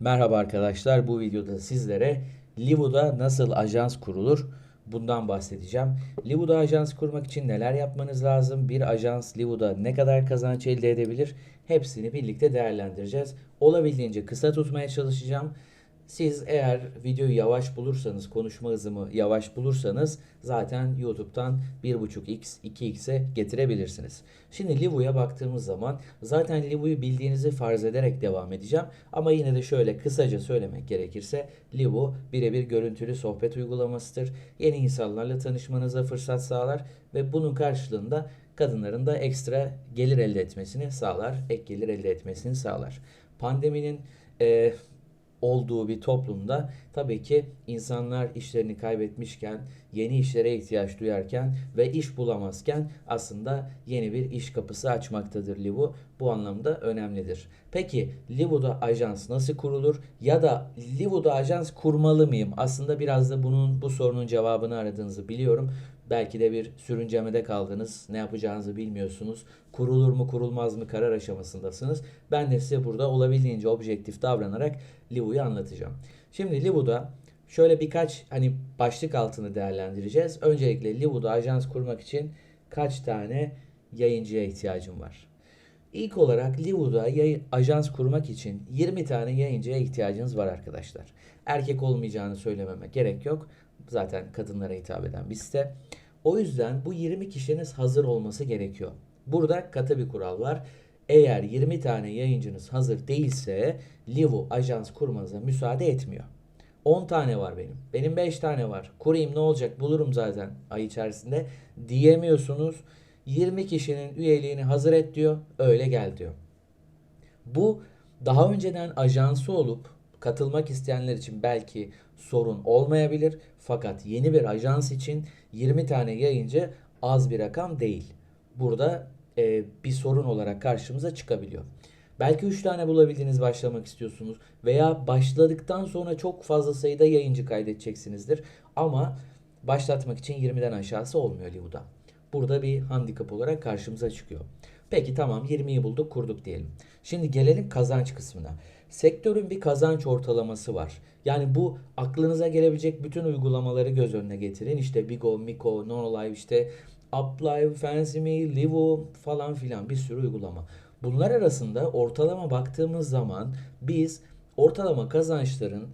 Merhaba arkadaşlar. Bu videoda sizlere Livu'da nasıl ajans kurulur bundan bahsedeceğim. Livu'da ajans kurmak için neler yapmanız lazım? Bir ajans Livu'da ne kadar kazanç elde edebilir? Hepsini birlikte değerlendireceğiz. Olabildiğince kısa tutmaya çalışacağım. Siz eğer videoyu yavaş bulursanız, konuşma hızımı yavaş bulursanız zaten YouTube'dan 1.5x, 2x'e getirebilirsiniz. Şimdi Livu'ya baktığımız zaman zaten Livu'yu bildiğinizi farz ederek devam edeceğim. Ama yine de şöyle kısaca söylemek gerekirse Livu birebir görüntülü sohbet uygulamasıdır. Yeni insanlarla tanışmanıza fırsat sağlar ve bunun karşılığında kadınların da ekstra gelir elde etmesini sağlar, ek gelir elde etmesini sağlar. Pandeminin e, olduğu bir toplumda tabii ki insanlar işlerini kaybetmişken, yeni işlere ihtiyaç duyarken ve iş bulamazken aslında yeni bir iş kapısı açmaktadır Livu. Bu anlamda önemlidir. Peki Livu'da ajans nasıl kurulur ya da Livu'da ajans kurmalı mıyım? Aslında biraz da bunun bu sorunun cevabını aradığınızı biliyorum. Belki de bir sürüncemede kaldınız. Ne yapacağınızı bilmiyorsunuz. Kurulur mu kurulmaz mı karar aşamasındasınız. Ben de size burada olabildiğince objektif davranarak Livu'yu anlatacağım. Şimdi Livu'da şöyle birkaç hani başlık altını değerlendireceğiz. Öncelikle Livu'da ajans kurmak için kaç tane yayıncıya ihtiyacım var? İlk olarak Livu'da yayın, ajans kurmak için 20 tane yayıncıya ihtiyacınız var arkadaşlar. Erkek olmayacağını söylememe gerek yok. Zaten kadınlara hitap eden bir site. O yüzden bu 20 kişiniz hazır olması gerekiyor. Burada katı bir kural var. Eğer 20 tane yayıncınız hazır değilse Livu ajans kurmanıza müsaade etmiyor. 10 tane var benim. Benim 5 tane var. Kurayım ne olacak bulurum zaten ay içerisinde diyemiyorsunuz. 20 kişinin üyeliğini hazır et diyor. Öyle gel diyor. Bu daha önceden ajansı olup katılmak isteyenler için belki sorun olmayabilir. Fakat yeni bir ajans için 20 tane yayıncı az bir rakam değil. Burada e, bir sorun olarak karşımıza çıkabiliyor. Belki 3 tane bulabildiğiniz başlamak istiyorsunuz veya başladıktan sonra çok fazla sayıda yayıncı kaydedeceksinizdir. Ama başlatmak için 20'den aşağısı olmuyor Livu'da. Burada bir handikap olarak karşımıza çıkıyor. Peki tamam 20'yi bulduk kurduk diyelim. Şimdi gelelim kazanç kısmına. Sektörün bir kazanç ortalaması var. Yani bu aklınıza gelebilecek bütün uygulamaları göz önüne getirin. İşte Bigo, Miko, Nonolive, işte Uplive, FancyMe, Livo falan filan bir sürü uygulama. Bunlar arasında ortalama baktığımız zaman biz ortalama kazançların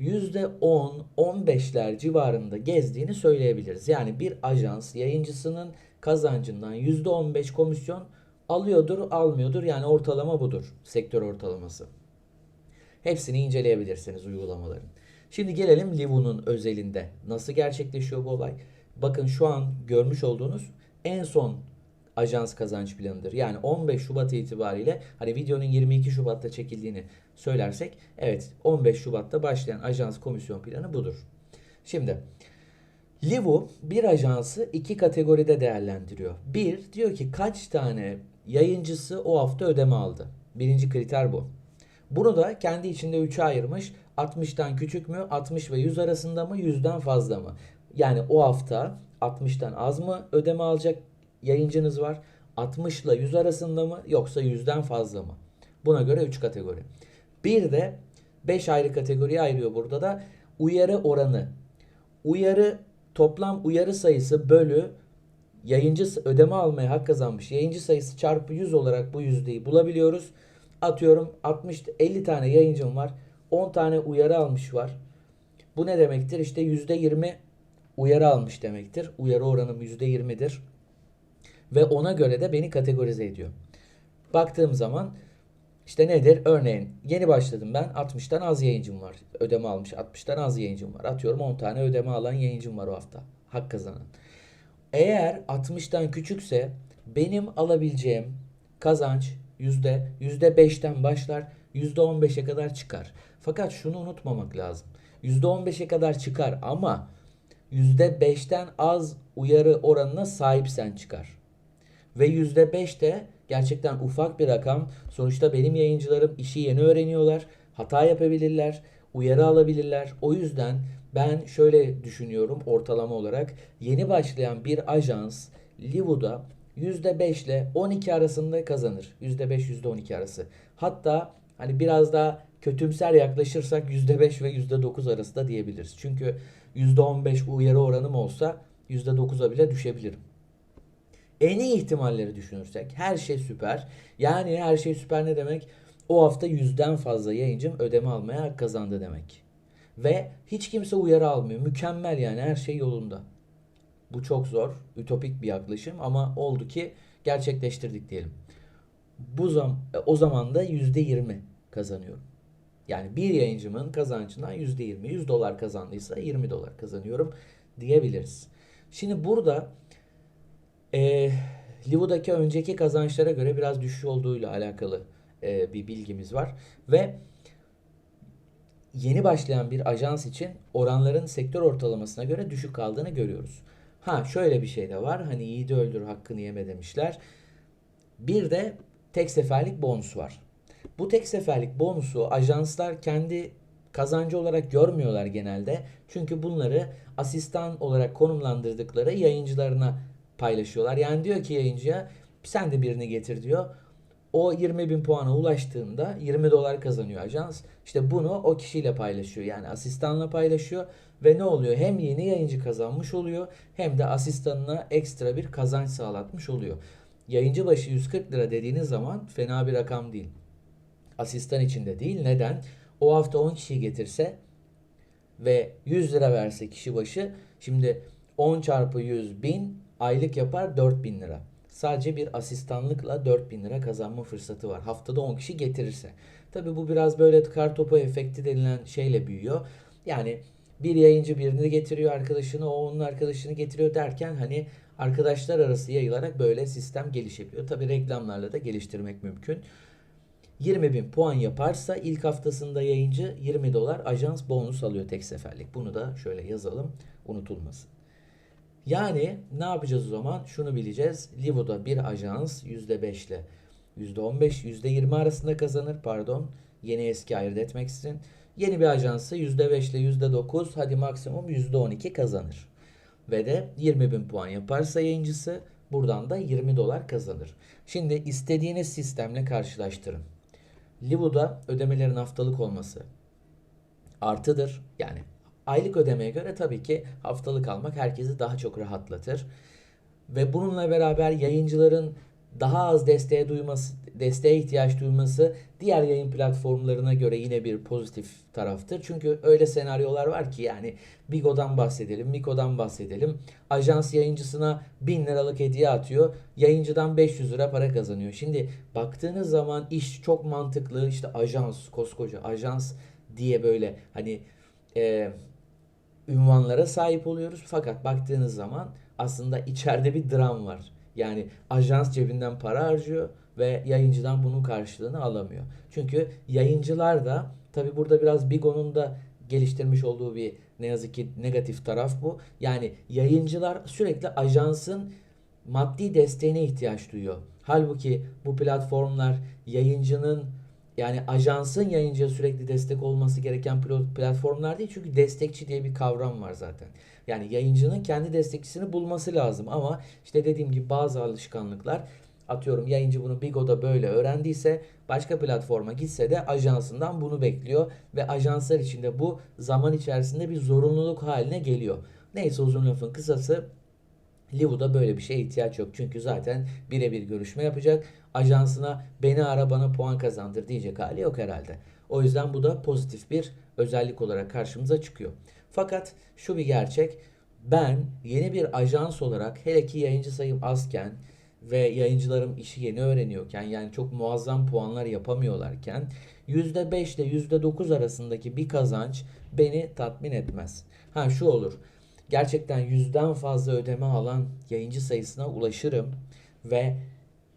%10-15'ler civarında gezdiğini söyleyebiliriz. Yani bir ajans yayıncısının kazancından %15 komisyon alıyordur, almıyordur. Yani ortalama budur. Sektör ortalaması. Hepsini inceleyebilirsiniz uygulamaların. Şimdi gelelim Livu'nun özelinde. Nasıl gerçekleşiyor bu olay? Bakın şu an görmüş olduğunuz en son ajans kazanç planıdır. Yani 15 Şubat itibariyle hani videonun 22 Şubat'ta çekildiğini söylersek evet 15 Şubat'ta başlayan ajans komisyon planı budur. Şimdi Livu bir ajansı iki kategoride değerlendiriyor. Bir diyor ki kaç tane yayıncısı o hafta ödeme aldı. Birinci kriter bu. Bunu da kendi içinde 3'e ayırmış. 60'tan küçük mü? 60 ve 100 arasında mı? 100'den fazla mı? Yani o hafta 60'tan az mı ödeme alacak yayıncınız var? 60 ile 100 arasında mı? Yoksa 100'den fazla mı? Buna göre 3 kategori. Bir de 5 ayrı kategoriye ayırıyor burada da uyarı oranı. Uyarı toplam uyarı sayısı bölü yayıncı ödeme almaya hak kazanmış yayıncı sayısı çarpı 100 olarak bu yüzdeyi bulabiliyoruz. Atıyorum 60 50 tane yayıncım var. 10 tane uyarı almış var. Bu ne demektir? İşte %20 uyarı almış demektir. Uyarı oranım %20'dir. Ve ona göre de beni kategorize ediyor. Baktığım zaman işte nedir? Örneğin yeni başladım ben. 60'tan az yayıncım var. Ödeme almış. 60'tan az yayıncım var. Atıyorum 10 tane ödeme alan yayıncım var o hafta. Hak kazanan. Eğer 60'tan küçükse benim alabileceğim kazanç yüzde yüzde beşten başlar yüzde on beşe kadar çıkar. Fakat şunu unutmamak lazım. Yüzde on beşe kadar çıkar ama yüzde beşten az uyarı oranına sahipsen çıkar. Ve yüzde beş de gerçekten ufak bir rakam. Sonuçta benim yayıncılarım işi yeni öğreniyorlar. Hata yapabilirler. Uyarı alabilirler. O yüzden ben şöyle düşünüyorum ortalama olarak. Yeni başlayan bir ajans Livu'da %5 ile 12 arasında kazanır. %5 %12 arası. Hatta hani biraz daha kötümser yaklaşırsak %5 ve %9 arasında diyebiliriz. Çünkü %15 uyarı oranım olsa %9'a bile düşebilirim. En iyi ihtimalleri düşünürsek her şey süper. Yani her şey süper ne demek? O hafta yüzden fazla yayıncım ödeme almaya kazandı demek. Ve hiç kimse uyarı almıyor. Mükemmel yani her şey yolunda. Bu çok zor, ütopik bir yaklaşım ama oldu ki gerçekleştirdik diyelim. Bu zam o zaman da %20 kazanıyorum. Yani bir yayıncımın kazancından %20, 100 dolar kazandıysa 20 dolar kazanıyorum diyebiliriz. Şimdi burada e, Livo'daki önceki kazançlara göre biraz düşüş olduğuyla alakalı e, bir bilgimiz var. Ve yeni başlayan bir ajans için oranların sektör ortalamasına göre düşük kaldığını görüyoruz. Ha şöyle bir şey de var. Hani yiğidi öldür hakkını yeme demişler. Bir de tek seferlik bonus var. Bu tek seferlik bonusu ajanslar kendi kazancı olarak görmüyorlar genelde. Çünkü bunları asistan olarak konumlandırdıkları yayıncılarına paylaşıyorlar. Yani diyor ki yayıncıya sen de birini getir diyor. O 20 bin puana ulaştığında 20 dolar kazanıyor ajans. İşte bunu o kişiyle paylaşıyor. Yani asistanla paylaşıyor. Ve ne oluyor? Hem yeni yayıncı kazanmış oluyor hem de asistanına ekstra bir kazanç sağlatmış oluyor. Yayıncı başı 140 lira dediğiniz zaman fena bir rakam değil. Asistan için de değil. Neden? O hafta 10 kişiyi getirse ve 100 lira verse kişi başı şimdi 10 çarpı 100 bin aylık yapar 4000 lira. Sadece bir asistanlıkla 4000 lira kazanma fırsatı var. Haftada 10 kişi getirirse. Tabi bu biraz böyle kar topu efekti denilen şeyle büyüyor. Yani bir yayıncı birini getiriyor arkadaşını, o onun arkadaşını getiriyor derken hani arkadaşlar arası yayılarak böyle sistem gelişebiliyor. Tabi reklamlarla da geliştirmek mümkün. 20 bin puan yaparsa ilk haftasında yayıncı 20 dolar ajans bonus alıyor tek seferlik. Bunu da şöyle yazalım unutulmasın. Yani ne yapacağız o zaman? Şunu bileceğiz. Livo'da bir ajans %5 ile %15, %20 arasında kazanır. Pardon. Yeni eski ayırt etmek için. Yeni bir ajansı %5 ile %9 hadi maksimum %12 kazanır. Ve de 20 bin puan yaparsa yayıncısı buradan da 20 dolar kazanır. Şimdi istediğiniz sistemle karşılaştırın. Livo'da ödemelerin haftalık olması artıdır. Yani aylık ödemeye göre tabii ki haftalık almak herkesi daha çok rahatlatır. Ve bununla beraber yayıncıların daha az desteğe duyması, desteğe ihtiyaç duyması diğer yayın platformlarına göre yine bir pozitif taraftır. Çünkü öyle senaryolar var ki yani Bigo'dan bahsedelim, Miko'dan bahsedelim. Ajans yayıncısına 1000 liralık hediye atıyor. Yayıncıdan 500 lira para kazanıyor. Şimdi baktığınız zaman iş çok mantıklı. İşte ajans, koskoca ajans diye böyle hani e, ünvanlara sahip oluyoruz. Fakat baktığınız zaman aslında içeride bir dram var. Yani ajans cebinden para harcıyor ve yayıncıdan bunun karşılığını alamıyor. Çünkü yayıncılar da tabi burada biraz Bigo'nun da geliştirmiş olduğu bir ne yazık ki negatif taraf bu. Yani yayıncılar sürekli ajansın maddi desteğine ihtiyaç duyuyor. Halbuki bu platformlar yayıncının yani ajansın yayıncıya sürekli destek olması gereken platformlar değil. Çünkü destekçi diye bir kavram var zaten. Yani yayıncının kendi destekçisini bulması lazım. Ama işte dediğim gibi bazı alışkanlıklar atıyorum yayıncı bunu Bigo'da böyle öğrendiyse başka platforma gitse de ajansından bunu bekliyor. Ve ajanslar içinde bu zaman içerisinde bir zorunluluk haline geliyor. Neyse uzun lafın kısası Livu'da böyle bir şeye ihtiyaç yok. Çünkü zaten birebir görüşme yapacak. Ajansına beni ara bana puan kazandır diyecek hali yok herhalde. O yüzden bu da pozitif bir özellik olarak karşımıza çıkıyor. Fakat şu bir gerçek. Ben yeni bir ajans olarak hele ki yayıncı sayım azken ve yayıncılarım işi yeni öğreniyorken yani çok muazzam puanlar yapamıyorlarken %5 ile %9 arasındaki bir kazanç beni tatmin etmez. Ha şu olur gerçekten yüzden fazla ödeme alan yayıncı sayısına ulaşırım ve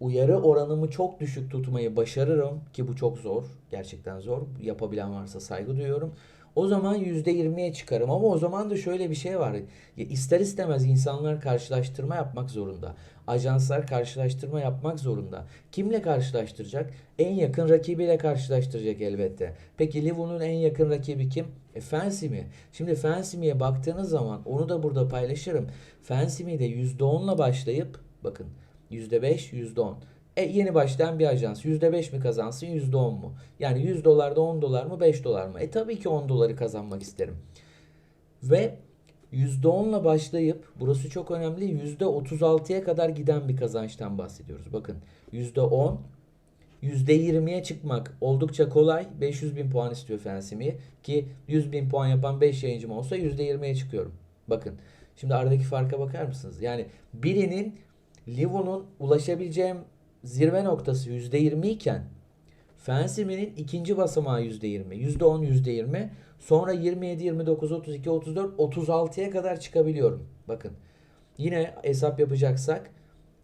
uyarı oranımı çok düşük tutmayı başarırım ki bu çok zor. Gerçekten zor. Yapabilen varsa saygı duyuyorum. O zaman %20'ye çıkarım ama o zaman da şöyle bir şey var. Ya ister istemez insanlar karşılaştırma yapmak zorunda. Ajanslar karşılaştırma yapmak zorunda. Kimle karşılaştıracak? En yakın rakibiyle karşılaştıracak elbette. Peki Livo'nun en yakın rakibi kim? E Fancy mi? Şimdi Fancy mi'ye baktığınız zaman onu da burada paylaşırım. Fancy mi'de %10'la başlayıp bakın %5, %10. E, yeni başlayan bir ajans %5 mi kazansın %10 mu? Yani 100 dolarda 10 dolar mı 5 dolar mı? E tabii ki 10 doları kazanmak isterim. Ve %10'la başlayıp burası çok önemli %36'ya kadar giden bir kazançtan bahsediyoruz. Bakın %10 %20'ye çıkmak oldukça kolay. 500 bin puan istiyor Fensimi ki 100 bin puan yapan 5 yayıncım olsa %20'ye çıkıyorum. Bakın şimdi aradaki farka bakar mısınız? Yani birinin Livo'nun ulaşabileceğim zirve noktası %20 iken Fensimi'nin ikinci basamağı %20, %10, %20. Sonra 27, 29, 32, 34, 36'ya kadar çıkabiliyorum. Bakın yine hesap yapacaksak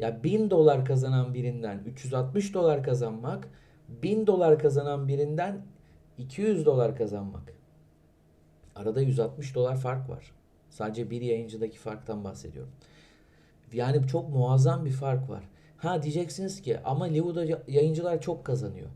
ya 1000 dolar kazanan birinden 360 dolar kazanmak, 1000 dolar kazanan birinden 200 dolar kazanmak. Arada 160 dolar fark var. Sadece bir yayıncıdaki farktan bahsediyorum. Yani çok muazzam bir fark var. Ha diyeceksiniz ki ama Livo'da yayıncılar çok kazanıyor.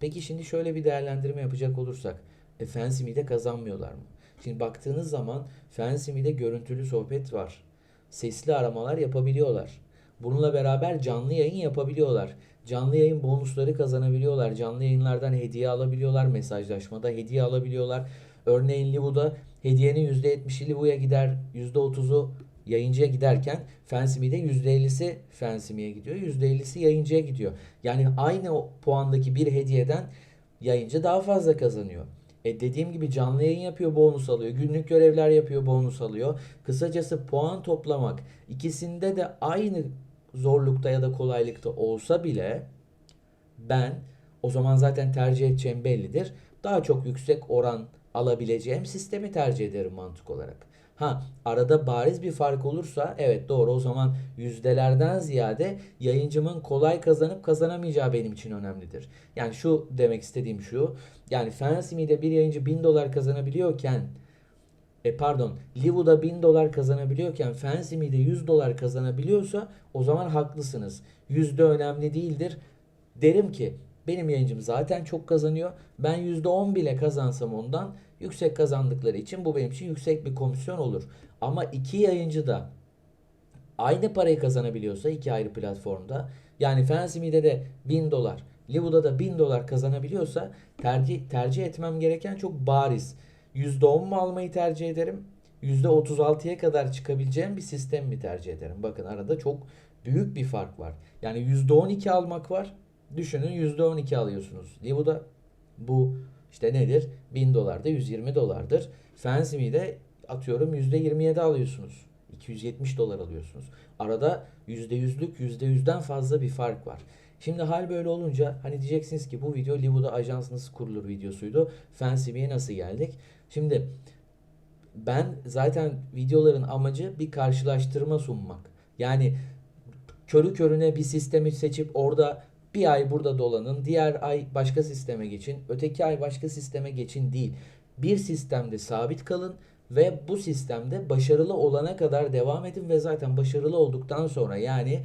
Peki şimdi şöyle bir değerlendirme yapacak olursak. E Fansimi'de kazanmıyorlar mı? Şimdi baktığınız zaman Fansimi'de görüntülü sohbet var. Sesli aramalar yapabiliyorlar. Bununla beraber canlı yayın yapabiliyorlar. Canlı yayın bonusları kazanabiliyorlar. Canlı yayınlardan hediye alabiliyorlar. Mesajlaşmada hediye alabiliyorlar. Örneğin Livo'da hediyenin %70'i Livo'ya gider. %30'u yayıncıya giderken Fansimi'de %50'si Fansimi'ye gidiyor. %50'si yayıncıya gidiyor. Yani aynı puandaki bir hediyeden yayıncı daha fazla kazanıyor. E dediğim gibi canlı yayın yapıyor, bonus alıyor. Günlük görevler yapıyor, bonus alıyor. Kısacası puan toplamak ikisinde de aynı zorlukta ya da kolaylıkta olsa bile ben o zaman zaten tercih edeceğim bellidir. Daha çok yüksek oran alabileceğim sistemi tercih ederim mantık olarak. Ha arada bariz bir fark olursa evet doğru o zaman yüzdelerden ziyade yayıncımın kolay kazanıp kazanamayacağı benim için önemlidir. Yani şu demek istediğim şu. Yani Fansimi'de bir yayıncı 1000 dolar kazanabiliyorken e pardon Livo'da 1000 dolar kazanabiliyorken Fansimi'de 100 dolar kazanabiliyorsa o zaman haklısınız. Yüzde önemli değildir. Derim ki benim yayıncım zaten çok kazanıyor. Ben %10 bile kazansam ondan yüksek kazandıkları için bu benim için yüksek bir komisyon olur. Ama iki yayıncı da aynı parayı kazanabiliyorsa iki ayrı platformda yani Fansimi'de de 1000 dolar, Livo'da da 1000 dolar kazanabiliyorsa tercih tercih etmem gereken çok bariz. %10 mu almayı tercih ederim? %36'ya kadar çıkabileceğim bir sistem mi tercih ederim? Bakın arada çok büyük bir fark var. Yani %12 almak var. Düşünün %12 alıyorsunuz. Livo'da bu işte nedir? 1000 dolar da 120 dolardır. Fancyme'de atıyorum %27 alıyorsunuz. 270 dolar alıyorsunuz. Arada %100'lük %100'den fazla bir fark var. Şimdi hal böyle olunca hani diyeceksiniz ki bu video Livo'da ajans nasıl kurulur videosuydu. Fancyme'ye nasıl geldik? Şimdi ben zaten videoların amacı bir karşılaştırma sunmak. Yani körü körüne bir sistemi seçip orada bir ay burada dolanın, diğer ay başka sisteme geçin, öteki ay başka sisteme geçin değil. Bir sistemde sabit kalın ve bu sistemde başarılı olana kadar devam edin ve zaten başarılı olduktan sonra yani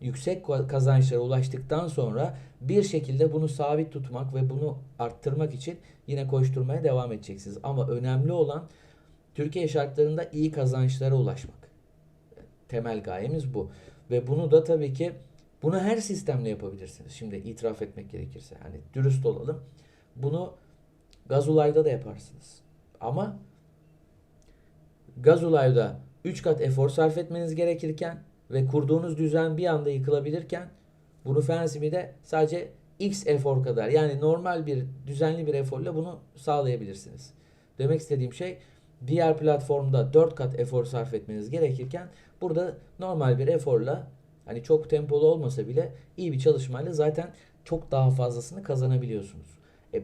yüksek kazançlara ulaştıktan sonra bir şekilde bunu sabit tutmak ve bunu arttırmak için yine koşturmaya devam edeceksiniz. Ama önemli olan Türkiye şartlarında iyi kazançlara ulaşmak. Temel gayemiz bu. Ve bunu da tabii ki bunu her sistemle yapabilirsiniz. Şimdi itiraf etmek gerekirse hani dürüst olalım. Bunu Gazulay'da da yaparsınız. Ama Gazulay'da 3 kat efor sarf etmeniz gerekirken ve kurduğunuz düzen bir anda yıkılabilirken bunu Fensimi'de sadece X efor kadar yani normal bir düzenli bir eforla bunu sağlayabilirsiniz. Demek istediğim şey diğer platformda 4 kat efor sarf etmeniz gerekirken burada normal bir eforla Hani çok tempolu olmasa bile iyi bir çalışmayla zaten çok daha fazlasını kazanabiliyorsunuz. E,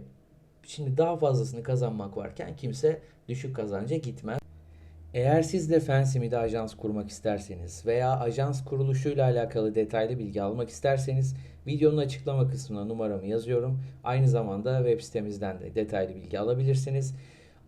şimdi daha fazlasını kazanmak varken kimse düşük kazanca gitmez. Eğer siz de Fansimide ajans kurmak isterseniz veya ajans kuruluşuyla alakalı detaylı bilgi almak isterseniz videonun açıklama kısmına numaramı yazıyorum. Aynı zamanda web sitemizden de detaylı bilgi alabilirsiniz.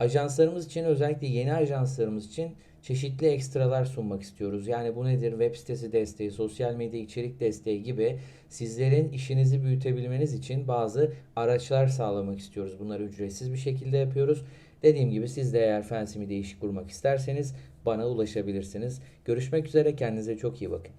Ajanslarımız için özellikle yeni ajanslarımız için çeşitli ekstralar sunmak istiyoruz. Yani bu nedir? Web sitesi desteği, sosyal medya içerik desteği gibi sizlerin işinizi büyütebilmeniz için bazı araçlar sağlamak istiyoruz. Bunları ücretsiz bir şekilde yapıyoruz. Dediğim gibi siz de eğer Fancy Media iş kurmak isterseniz bana ulaşabilirsiniz. Görüşmek üzere kendinize çok iyi bakın.